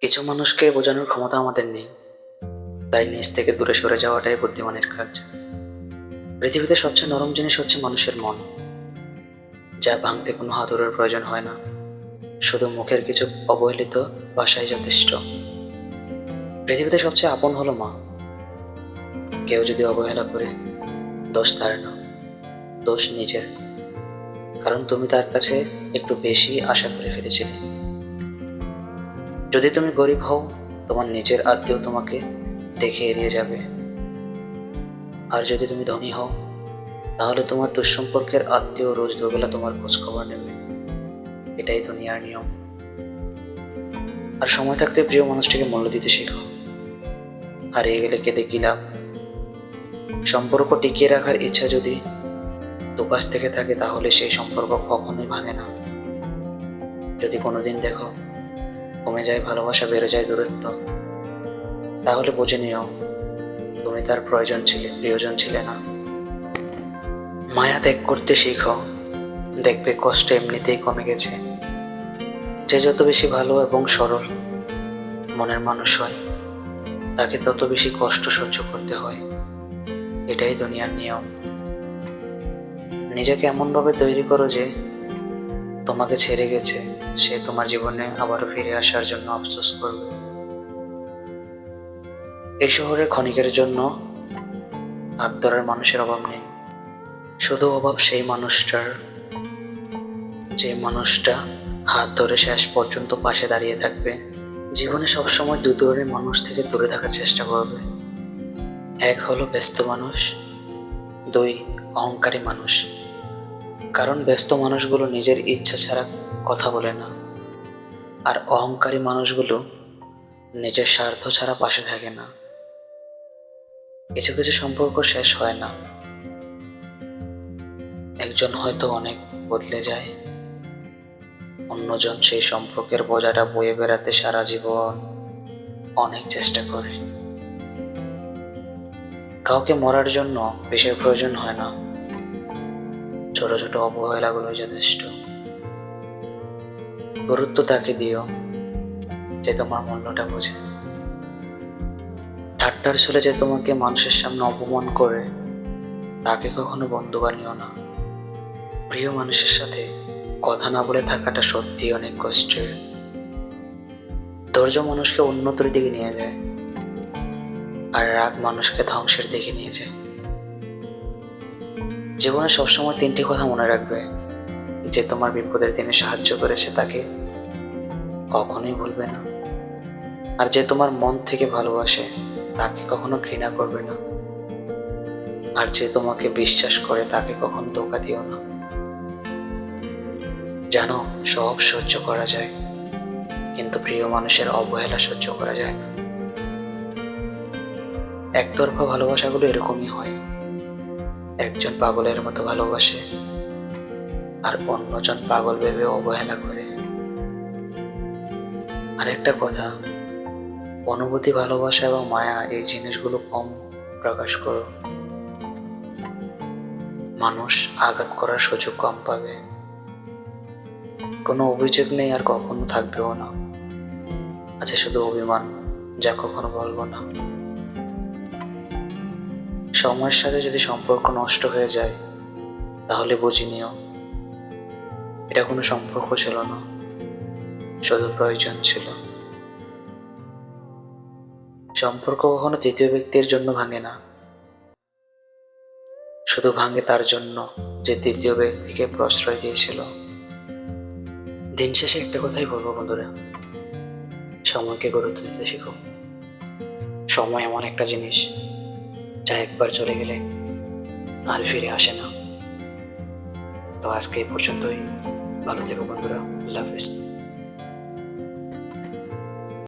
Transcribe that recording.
কিছু মানুষকে বোঝানোর ক্ষমতা আমাদের নেই। তাই নিজ থেকে দূরে সরে যাওয়াটাই বুদ্ধিমানের কাজ। পৃথিবীতে সবচেয়ে নরম জিনিস হচ্ছে মানুষের মন। যা ভাঙতে কোনো হাতুড়ের প্রয়োজন হয় না। শুধু মুখের কিছু অবহেলিত ভাষাই যথেষ্ট। পৃথিবীতে সবচেয়ে আপন হলো মা। কেউ যদি অবহেলা করে, দোষ তার না। দোষ নিজের। কারণ তুমি তার কাছে একটু বেশি আশা করে ফেলেছিলে যদি তুমি গরিব হও, তোমার নিজের আত্মীয় তোমাকে দেখে এড়িয়ে যাবে। আর যদি তুমি ধনী হও, তাহলে তোমার দুঃসম্পর্কের আত্মীয় রোজ দুবেলা তোমার খোঁজ খবর নেবে। এটাই দুনিয়ার নিয়ম। আর সময় থাকতে প্রিয় মানুষটিকে মূল্য দিতে শেখো। হারিয়ে গেলে কেঁদে কি লাভ? সম্পর্ক টিকিয়ে রাখার ইচ্ছা যদি দুপাশ থেকে থাকে, তাহলে সেই সম্পর্ক কখনোই ভাঙে না। যদি কোনোদিন দেখো কমে যায়, ভালোবাসা বেড়ে যায় দূরত্ব। তাহলে বুঝে নিও, তুমি তার প্রয়োজন ছিলে, প্রিয়জন ছিলে না। মায়া ত্যাগ করতে শিখো, দেখবে কষ্ট এমনিতেই কমে গেছে। যে যত বেশি ভালো এবং সরল মনের মানুষ হয়, তাকে তত বেশি কষ্ট সহ্য করতে হয়। এটাই দুনিয়ার নিয়ম। নিজেকে এমনভাবে তৈরি করো যে, তোমাকে ছেড়ে গেছে। সে তোমার জীবনে আবার ফিরে আসার জন্য আফসোস করবে। এই শহরে ক্ষণিকের জন্য হাত ধরার মানুষের অভাব নেই। শুধু অভাব সেই মানুষটার, যে মানুষটা হাত ধরে শেষ পর্যন্ত পাশে দাঁড়িয়ে থাকবে। জীবনে সবসময় দু ধরনের মানুষ থেকে দূরে থাকার চেষ্টা করবে। এক হলো ব্যস্ত মানুষ, দুই অহংকারী মানুষ। কারণ ব্যস্ত মানুষগুলো নিজের ইচ্ছা ছাড়া কথা বলে না। আর অহংকারী মানুষগুলো নিজের স্বার্থ ছাড়া পাশে থাকে না। কিছু কিছু সম্পর্ক শেষ হয় না। একজন হয়তো অনেক বদলে যায়। অন্যজন সেই সম্পর্কের বোঝাটা বয়ে বেড়াতে সারা জীবন অনেক চেষ্টা করে। কাউকে মরার জন্য বিষের প্রয়োজন হয় না। ছোট ছোট অবহেলাগুলোই যথেষ্ট। গুরুত্ব তাকে দিও যে তোমার মূল্যটা বোঝে। ঠাট্টার ছেলে যে তোমাকে মানুষের সামনে অপমান করে, তাকে কখনো বন্ধু বানিও না। প্রিয় মানুষের সাথে কথা না বলে থাকাটা সত্যি অনেক কষ্টের। ধৈর্য মানুষকে উন্নতির দিকে নিয়ে যায়, আর রাগ মানুষকে ধ্বংসের দিকে নিয়ে যায়। জীবনে সবসময় তিনটি কথা মনে রাখবে, যে তোমার বিপদের দিনে সাহায্য করেছে তাকে কখনোই ভুলবে না। আর যে তোমার মন থেকে ভালোবাসে, তাকে কখনো ঘৃণা করবে না। আর যে তোমাকে বিশ্বাস করে, তাকে কখনো ধোকা দিও না। জানো, সব সহ্য করা যায়, কিন্তু প্রিয় মানুষের অবহেলা সহ্য করা যায় না। একতরফা ভালোবাসাগুলো এরকমই হয়। একজন পাগলের মতো ভালোবাসে, আর অন্যজন পাগল ভেবে অবহেলা করে। আর একটা কথা, অনুভূতি, ভালোবাসা এবং মায়া, এই জিনিসগুলো কম প্রকাশ করো। মানুষ আঘাত করার সুযোগ কম পাবে। কোনো অভিযোগ নেই আর কখনো থাকবেও না। আছে শুধু অভিমান, যা কখনো বলব না। সময়ের সাথে যদি সম্পর্ক নষ্ট হয়ে যায়, তাহলে বুঝে নিও, এটা কোনো সম্পর্ক ছিল না, শুধু প্রয়োজন ছিল। সম্পর্ক কখনো তৃতীয় ব্যক্তির জন্য ভাঙে না। শুধু ভাঙে তার জন্য যে তৃতীয় ব্যক্তিকে প্রশ্রয় দিয়েছিল। দিন শেষে একটা কথাই বলব বন্ধুরা, সময়কে গুরুত্ব দিতে শিখো। সময় এমন একটা জিনিস যা একবার চলে গেলে আর ফিরে আসে না। তো আজকে এই পর্যন্তই। ভালো থেকো বন্ধুরা। আল্লাহ হাফিজ